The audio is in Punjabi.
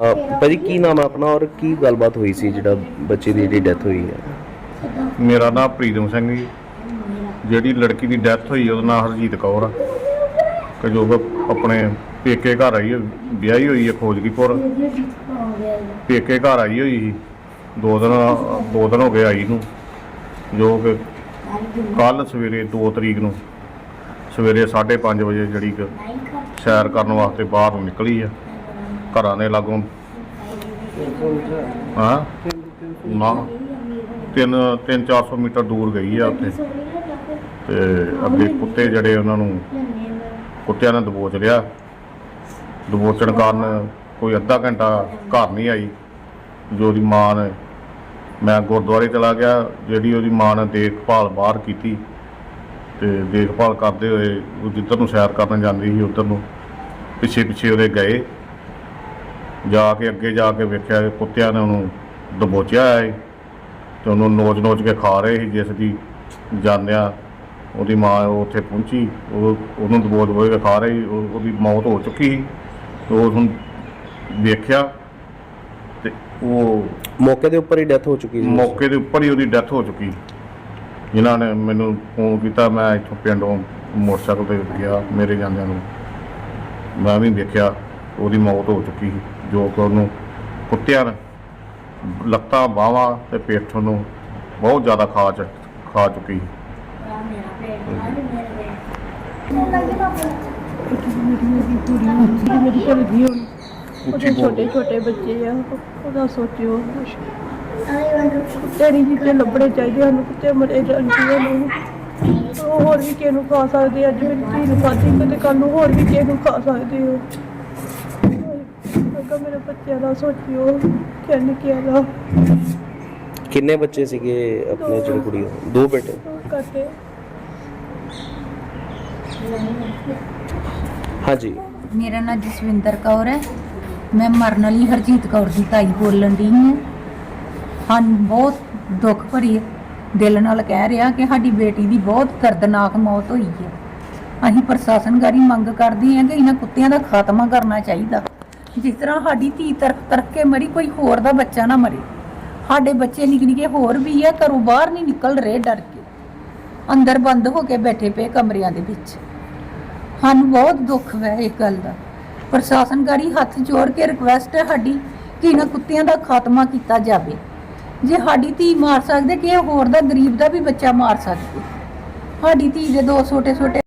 ਅਹ ਭਾਜੀ ਕੀ ਨਾਮ ਹੈ ਆਪਣਾ ਔਰ ਕੀ ਗੱਲਬਾਤ ਹੋਈ ਸੀ ਜਿਹੜਾ ਬੱਚੇ ਦੀ ਜਿਹੜੀ ਡੈਥ ਹੋਈ ਹੈ? ਮੇਰਾ ਨਾਮ ਪ੍ਰੀਤਮ ਸਿੰਘ ਜੀ। ਜਿਹੜੀ ਲੜਕੀ ਦੀ ਡੈਥ ਹੋਈ ਉਹਦਾ ਨਾਮ ਹਰਜੀਤ ਕੌਰ ਆ। ਕਿ ਜੋ ਆਪਣੇ ਪੇਕੇ ਘਰ ਆਈ ਹੈ, ਵਿਆਹੀ ਹੋਈ ਹੈ ਖੋਜਗੀਪੁਰ ਪੇਕੇ ਘਰ ਆਈ ਹੋਈ ਸੀ। ਦੋ ਦਿਨ ਦੋ ਦਿਨ ਹੋ ਗਏ ਆਈ ਨੂੰ। ਜੋ ਕਿ ਕੱਲ ਸਵੇਰੇ 2 ਤਰੀਕ ਨੂੰ ਸਵੇਰੇ 5:30 ਵਜੇ ਜਿਹੜੀ ਸੈਰ ਕਰਨ ਵਾਸਤੇ ਬਾਹਰ ਨੂੰ ਨਿਕਲੀ ਆ। ਘਰਾਂ ਦੇ ਲਾਗੋਂ। ਹਾਂ? ਨਾ, ਤਿੰਨ ਤਿੰਨ 400 ਮੀਟਰ ਦੂਰ ਗਈ ਆ ਉੱਥੇ। ਤੇ ਅੱਗੇ ਕੁੱਤੇ ਜਿਹੜੇ ਉਹਨਾਂ ਨੂੰ ਕੁੱਤਿਆਂ ਨੇ ਦਬੋਚ ਲਿਆ। ਦਬੋਚਣ ਕਾਰਨ ਕੋਈ ਅੱਧਾ ਘੰਟਾ ਘਰ ਨਹੀਂ ਆਈ। ਜੋ ਉਹਦੀ ਮਾਂ ਨੇ, ਮੈਂ ਗੁਰਦੁਆਰੇ ਚਲਾ ਗਿਆ, ਜਿਹੜੀ ਉਹਦੀ ਮਾਂ ਨੇ ਦੇਖਭਾਲ ਬਾਹਰ ਕੀਤੀ। ਤੇ ਦੇਖਭਾਲ ਕਰਦੇ ਹੋਏ ਉਹ ਜਿੱਧਰ ਨੂੰ ਸੈਰ ਕਰਨ ਜਾਂਦੀ ਸੀ, ਉੱਧਰ ਨੂੰ ਪਿੱਛੇ ਪਿੱਛੇ ਉਹਦੇ ਗਏ। ਜਾ ਕੇ ਅੱਗੇ ਜਾ ਕੇ ਵੇਖਿਆ ਕਿ ਕੁੱਤਿਆਂ ਨੇ ਉਹਨੂੰ ਦਬੋਚਿਆ ਹੈ ਤੇ ਉਹਨੂੰ ਨੋਚ-ਨੋਚ ਕੇ ਖਾ ਰਹੇ ਸੀ ਜਿਸ ਦੀ ਜਾਂਦਿਆਂ ਉਹਦੀ ਮਾਂ ਉੱਥੇ ਪਹੁੰਚੀ ਉਹ ਉਹਨੂੰ ਦਬੋਚ ਬੋਚ ਕੇ ਖਾ ਰਹੀ ਉਹ- ਉਹਦੀ ਮੌਤ ਹੋ ਚੁੱਕੀ ਸੀ ਤੇ ਉਹ ਹੁਣ ਵੇਖਿਆ ਤੇ ਉਹ ਮੌਕੇ ਦੇ ਉੱਪਰ ਹੀ ਡੈਥ ਹੋ ਚੁੱਕੀ ਸੀ। ਮੌਕੇ ਦੇ ਉੱਪਰ ਹੀ ਉਹਦੀ ਡੈਥ ਹੋ ਚੁੱਕੀ। ਜਿਨ੍ਹਾਂ ਨੇ ਮੈਨੂੰ ਫੋਨ ਕੀਤਾ ਮੈਂ ਇੱਥੋਂ ਪਿੰਡੋਂ ਮੋਟਰਸਾਈਕਲ ਤੇ ਗਿਆ ਮੇਰੇ ਜਾਂਦਿਆਂ ਨੂੰ। ਮੈਂ ਵੀ ਦੇਖਿਆ ਉਹਦੀ ਮੌਤ ਹੋ ਚੁੱਕੀ ਸੀ। ਜੋ ਕਿ ਉਹਨੂੰ ਕੁੱਤਿਆਂ ਲੱਤਾਂ ਬਾਹਾਂ ਤੇ ਪਿੱਠ ਨੂੰ ਬਹੁਤ ਜ਼ਿਆਦਾ ਖਾ ਚ ਖਾ ਚੁੱਕੀ। ਛੋਟੇ ਛੋਟੇ ਬੱਚੇ ਆ ਉਹਦਾ ਸੋਚਿਓ ਕੁਛ। ਤੇਰੀ ਜਿੱਤੇ ਲੱਭਣੇ ਚਾਹੀਦੇ ਹਨ ਕੁੱਤੇ ਮਰੇ ਜਾਂਦੇ ਨੂੰ ਉਹ ਹੋਰ ਵੀ ਕਿਸੇ ਨੂੰ ਖਾ ਸਕਦੇ। ਅੱਜ ਮੇਰੀ ਧੀ ਨੂੰ ਖਾਧੀ ਤੇ ਕੱਲ ਨੂੰ ਹੋਰ ਵੀ ਕਿਸੇ ਨੂੰ ਖਾ ਸਕਦੇ ਹੋ ਅਗਾ ਮੇਰੇ ਬੱਚਿਆਂ ਦਾ ਸੋਚਿਓ ਕਿੰਨ ਕਿਹਾ ਦਾ। ਕਿੰਨੇ ਬੱਚੇ ਸੀਗੇ ਆਪਣੇ ਜਿਹੜੇ ਕੁੜੀ ਦੇ? ਦੋ ਬੇਟੇ? ਕਰਕੇ ਹਾਂਜੀ। ਮੇਰਾ ਨਾਮ ਜਸਵਿੰਦਰ ਕੌਰ ਹੈ। ਮੈਂ ਮਰਨ ਵਾਲੀ ਹਰਜੀਤ ਕੌਰ ਦੀ ਤਾਈ ਬੋਲਣ ਦੀ ਹਾਂ। ਹਾਂ ਬਹੁਤ ਦੁੱਖ ਭਰੀ ਦਿਲ ਨਾਲ ਕਹਿ ਰਿਹਾ ਕਿ ਸਾਡੀ ਬੇਟੀ ਦੀ ਬਹੁਤ ਦਰਦਨਾਕ ਮੌਤ ਹੋਈ ਹੈ। ਅਸੀਂ ਪ੍ਰਸ਼ਾਸਨਗਾਰੀ ਮੰਗ ਕਰਦੇ ਹਾਂ ਕਿ ਇਹਨਾਂ ਕੁੱਤਿਆਂ ਦਾ ਖਾਤਮਾ ਕਰਨਾ ਚਾਹੀਦਾ। ਜਿਸ ਤਰ੍ਹਾਂ ਸਾਡੀ ਧੀ ਤਰਕ ਤਰਕ ਕੇ ਮਰੀ, ਕੋਈ ਹੋਰ ਦਾ ਬੱਚਾ ਨਾ ਮਰੇ। ਸਾਡੇ ਬੱਚੇ ਨਿੱਕੇ ਨਿੱਕੇ ਹੋਰ ਵੀ ਆ, ਘਰੋਂ ਬਾਹਰ ਨਹੀਂ ਨਿਕਲ ਰਹੇ ਡਰ ਕੇ। ਅੰਦਰ ਬੰਦ ਹੋ ਕੇ ਬੈਠੇ ਪਏ ਕਮਰਿਆਂ ਦੇ ਵਿੱਚ। ਸਾਨੂੰ ਬਹੁਤ ਦੁੱਖ ਹੈ ਇਸ ਗੱਲ ਦਾ। ਪ੍ਰਸ਼ਾਸਨਕਾਰੀ ਹੱਥ ਜੋੜ ਕੇ ਰਿਕੁਐਸਟ ਹੈ ਸਾਡੀ ਕਿ ਇਹਨਾਂ ਕੁੱਤਿਆਂ ਦਾ ਖਾਤਮਾ ਕੀਤਾ ਜਾਵੇ। ਜੇ ਸਾਡੀ ਧੀ ਮਾਰ ਸਕਦੇ ਕਿ ਹੋਰ ਦਾ ਗਰੀਬ ਦਾ ਵੀ ਬੱਚਾ ਮਾਰ ਸਕਦੇ ਸਾਡੀ ਧੀ ਦੇ ਦੋ ਛੋਟੇ ਛੋਟੇ